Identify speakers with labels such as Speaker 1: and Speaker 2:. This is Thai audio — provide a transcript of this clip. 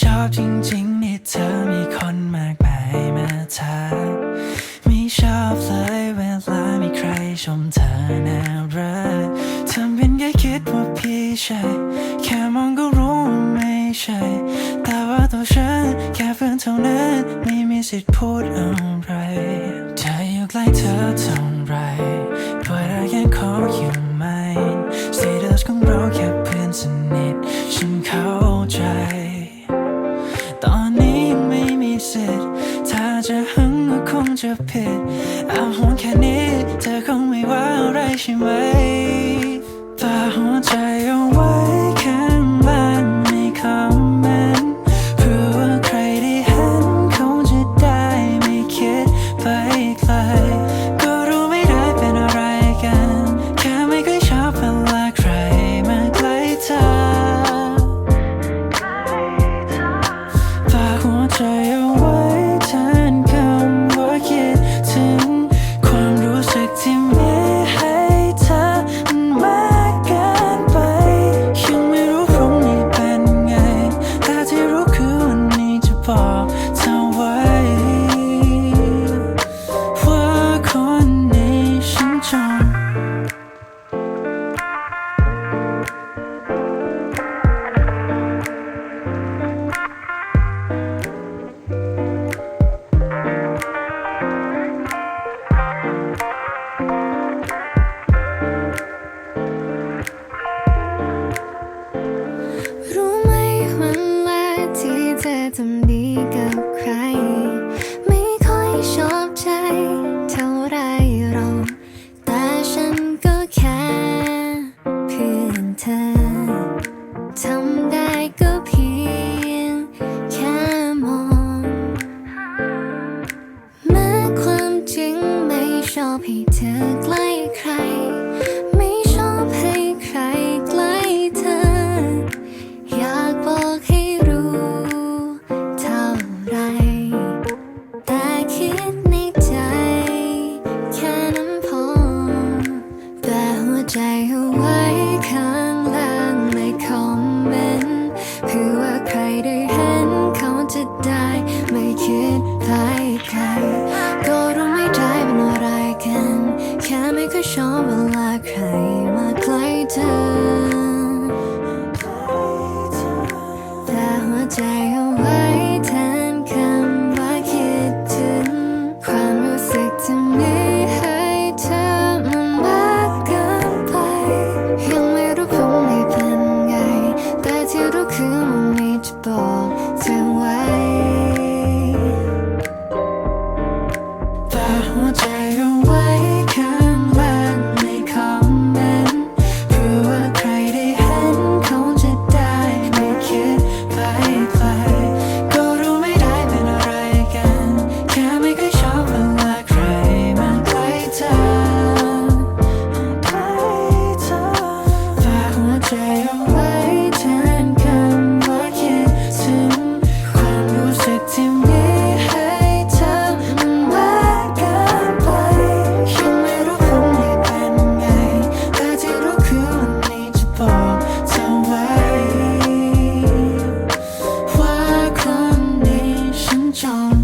Speaker 1: ชอบจริงๆนี่เธอมีคนมากมายมาทักไม่ชอบเลยเวลามีใครชมเธอน่ารักทำเป็นแค่คิดว่าพี่ใช่แค่มองก็รู้ว่าไม่ใช่ แต่ว่าตัวฉันแค่เพื่อนเท่านั้นไม่มีสิทธิ์พูดอะไรเธออยู่ใกล้เธอเท่า คงจะผิดเอาหวงแค่นี้ เธอคงไม่ว่าอะไรใช่ไหมตาหัวใจเอา ชอบให้เธอใกล้ใคร เคยชอบเวลาใครมาใกล้เธอแต่
Speaker 2: หัวใจ charm.